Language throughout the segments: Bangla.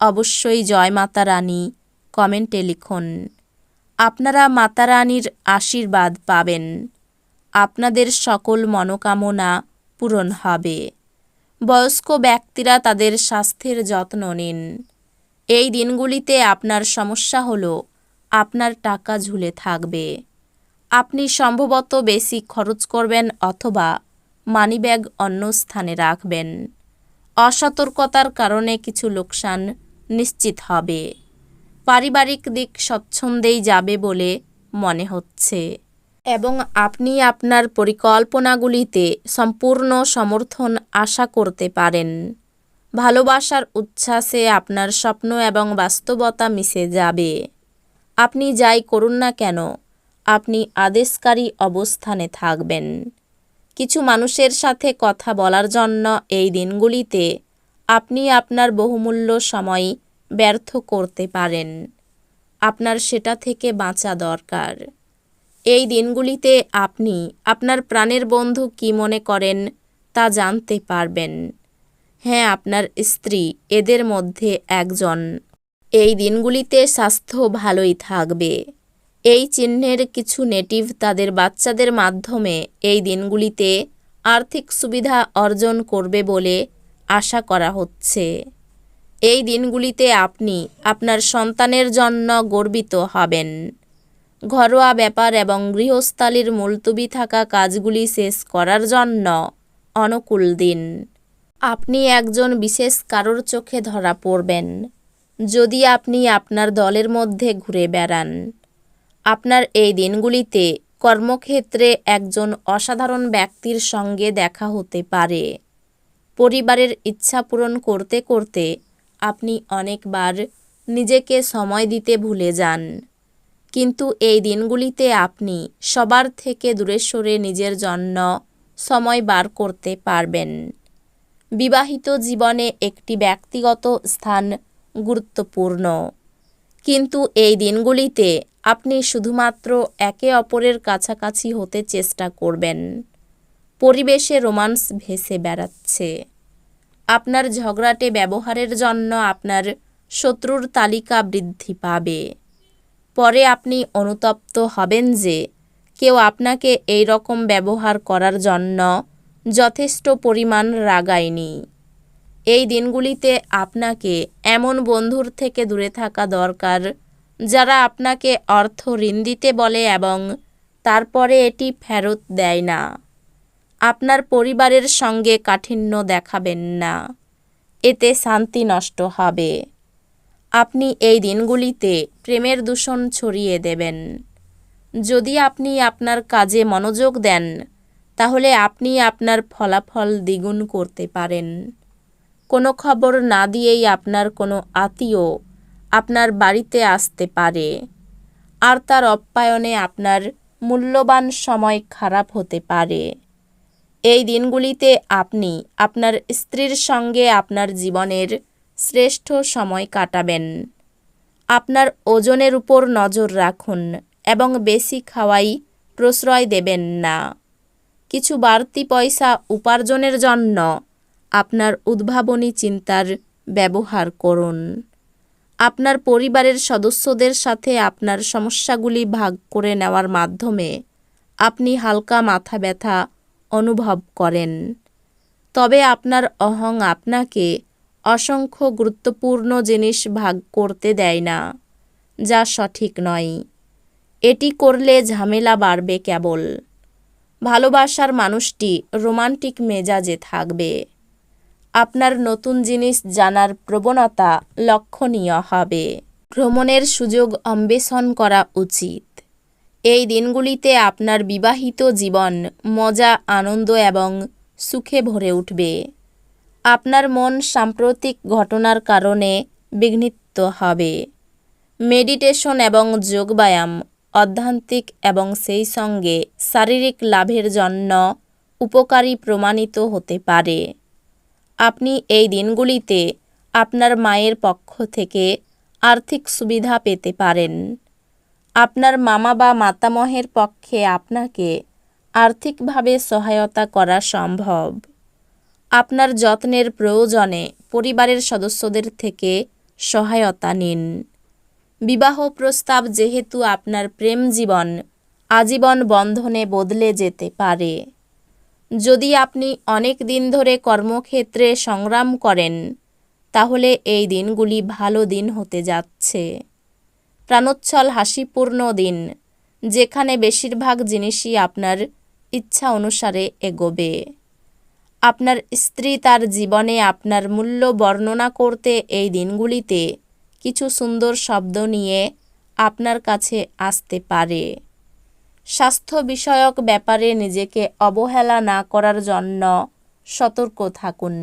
অবশ্যই জয় মাতা রানী, কমেন্টে লিখুন। আপনারা মাতা রানীর আশীর্বাদ পাবেন। আপনাদের সকল মনোকামনা পূরণ হবে। বয়স্ক ব্যক্তিরা তাদের স্বাস্থ্যের যত্ন নিন। এই দিনগুলিতে আপনার সমস্যা হলো আপনার টাকা ঝুলে থাকবে। আপনি সম্ভবত বেশি খরচ করবেন অথবা মানিব্যাগ অন্য স্থানে রাখবেন। অসতর্কতার কারণে কিছু লোকসান নিশ্চিত হবে। পারিবারিক দিক স্বচ্ছন্দেই যাবে বলে মনে হচ্ছে। এবং আপনি আপনার পরিকল্পনাগুলিতে সম্পূর্ণ সমর্থন আশা করতে পারেন। ভালোবাসার উচ্ছ্বাসে আপনার স্বপ্ন এবং বাস্তবতা মিশে যাবে। আপনি যাই করুন না কেন, আপনি আদেশকারী অবস্থানে থাকবেন। কিছু মানুষের সাথে কথা বলার জন্য এই দিনগুলিতে আপনি আপনার বহুমূল্য সময় ব্যর্থ করতে পারেন। আপনার সেটা থেকে বাঁচা দরকার। এই দিনগুলিতে আপনি আপনার প্রাণের বন্ধু কি মনে করেন তা জানতে পারবেন। হ্যাঁ আপনার স্ত্রী, এদের মধ্যে একজন। এই দিনগুলিতে স্বাস্থ্য ভালোই থাকবে। এই চিহ্নের কিছু নেটিভ তাদের বাচ্চাদের মাধ্যমে এই দিনগুলিতে আর্থিক সুবিধা অর্জন করবে বলে আশা করা হচ্ছে। এই দিনগুলিতে আপনি আপনার সন্তানের জন্য গর্বিত হবেন। ঘরোয়া ব্যাপার এবং গৃহস্থালির মুলতুবি থাকা কাজগুলি শেষ করার জন্য অনুকূল দিন। আপনি একজন বিশেষ কারোর চোখে ধরা পড়বেন। যদি আপনি আপনার দলের মধ্যে ঘুরে বেড়ান, আপনার এই দিনগুলিতে কর্মক্ষেত্রে একজন অসাধারণ ব্যক্তির সঙ্গে দেখা হতে পারে। পরিবারের ইচ্ছা পূরণ করতে করতে আপনি অনেকবার নিজেকে সময় দিতে ভুলে যান। কিন্তু এই দিনগুলিতে আপনি সবার থেকে দূরে সরে নিজের জন্য সময় বার করতে পারবেন। বিবাহিত জীবনে একটি ব্যক্তিগত স্থান গুরুত্বপূর্ণ। কিন্তু এই দিনগুলিতে আপনি শুধুমাত্র একে অপরের কাছাকাছি হতে চেষ্টা করবেন। পরিবেশে রোমান্স ভেসে বেড়াচ্ছে। আপনার ঝগড়াটে ব্যবহারের জন্য আপনার শত্রুর তালিকা বৃদ্ধি পাবে। পরে আপনি অনুতপ্ত হবেন যে কেউ আপনাকে এই রকম ব্যবহার করার জন্য যথেষ্ট পরিমাণ রাগায়নি। এই দিনগুলিতে আপনাকে এমন বন্ধুর থেকে দূরে থাকা দরকার যারা আপনাকে অর্থ ঋণ দিতে বলে এবং তারপরে এটি ফেরত দেয় না। আপনার পরিবারের সঙ্গে কাঠিন্য দেখাবেন না। এতে শান্তি নষ্ট হবে। আপনি এই দিনগুলিতে প্রেমের দূষণ ছড়িয়ে দেবেন। যদি আপনি আপনার কাজে মনোযোগ দেন, তাহলে আপনি আপনার ফলাফল দ্বিগুণ করতে পারেন। কোনো খবর না দিয়েই আপনার কোনো আত্মীয় আপনার বাড়িতে আসতে পারে। আর তার অপ্যায়নে আপনার মূল্যবান সময় খারাপ হতে পারে। এই দিনগুলিতে আপনি আপনার স্ত্রীর সঙ্গে আপনার জীবনের শ্রেষ্ঠ সময় কাটাবেন। আপনার ওজনের উপর নজর রাখুন এবং বেশি খাওয়াই প্রশ্রয় দেবেন না। কিছু বাড়তি পয়সা উপার্জনের জন্য আপনার উদ্ভাবনী চিন্তার ব্যবহার করুন। আপনার পরিবারের সদস্যদের সাথে আপনার সমস্যাগুলি ভাগ করে নেওয়ার মাধ্যমে আপনি হালকা মাথা ব্যথা অনুভব করেন। তবে আপনার অহং আপনাকে অসংখ্য গুরুত্বপূর্ণ জিনিস ভাগ করতে দেয় না, যা সঠিক নয়। এটি করলে ঝামেলা বাড়বে কেবল। ভালোবাসার মানুষটি রোমান্টিক মেজাজে থাকবে। আপনার নতুন জিনিস জানার প্রবণতা লক্ষণীয় হবে। ভ্রমণের সুযোগ অন্বেষণ করা উচিত। এই দিনগুলিতে আপনার বিবাহিত জীবন মজা, আনন্দ এবং সুখে ভরে উঠবে। আপনার মন সাম্প্রতিক ঘটনার কারণে বিঘ্নিত হবে। মেডিটেশন এবং যোগব্যায়াম অধ্যান্তিক এবং সেই সঙ্গে শারীরিক লাভের জন্য উপকারী প্রমাণিত হতে পারে। আপনি এই দিনগুলিতে আপনার মায়ের পক্ষ থেকে আর্থিক সুবিধা পেতে পারেন। আপনার মামা বা মাতামহের পক্ষে আপনাকে আর্থিকভাবে সহায়তা করা সম্ভব। আপনার যত্নের প্রয়োজনে পরিবারের সদস্যদের থেকে সহায়তা নিন। বিবাহ প্রস্তাব যেহেতু আপনার প্রেম জীবন, আজীবন বন্ধনে বদলে যেতে পারে। যদি আপনি অনেক দিন ধরে কর্মক্ষেত্রে সংগ্রাম করেন, তাহলে এই দিনগুলি ভালো দিন হতে যাচ্ছে। প্রাণোচ্ছল হাসিপূর্ণ দিন, যেখানে বেশিরভাগ জিনিসই আপনার ইচ্ছা অনুসারে এগোবে। আপনার স্ত্রী তার জীবনে আপনার মূল্য বর্ণনা করতে এই দিনগুলিতে কিছু সুন্দর শব্দ নিয়ে আপনার কাছে আসতে পারে। স্বাস্থ্য বিষয়ক ব্যাপারে নিজেকে অবহেলা না করার জন্য সতর্ক থাকুন।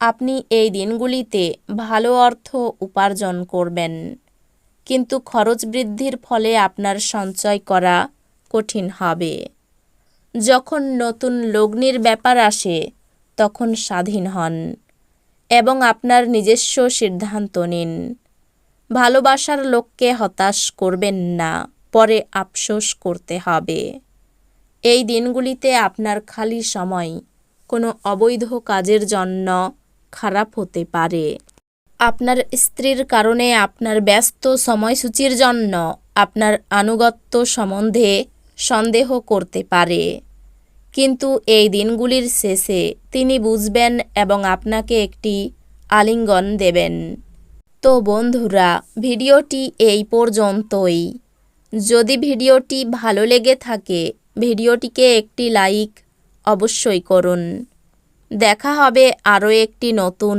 আপনি এই দিনগুলিতে ভালো অর্থ উপার্জন করবেন। কিন্তু খরচ বৃদ্ধির ফলে আপনার সঞ্চয় করা কঠিন হবে। যখন নতুন লগ্নির ব্যাপার আসে, তখন স্বাধীন হন এবং আপনার নিজস্ব সিদ্ধান্ত নিন। ভালোবাসার লোককে হতাশ করবেন না, পরে আফসোস করতে হবে। এই দিনগুলিতে আপনার খালি সময় কোনো অবৈধ কাজের জন্য খারাপ হতে পারে। আপনার স্ত্রীর কারণে আপনার ব্যস্ত সময়সূচির জন্য আপনার আনুগত্য সম্বন্ধে সন্দেহ করতে পারে। কিন্তু এই দিনগুলির শেষে তিনি বুঝবেন এবং আপনাকে একটি আলিঙ্গন দেবেন। তো বন্ধুরা, ভিডিওটি এই পর্যন্তই। যদি ভিডিওটি ভালো লেগে থাকে, ভিডিওটিকে একটি লাইক অবশ্যই করুন। দেখা হবে আরও একটি নতুন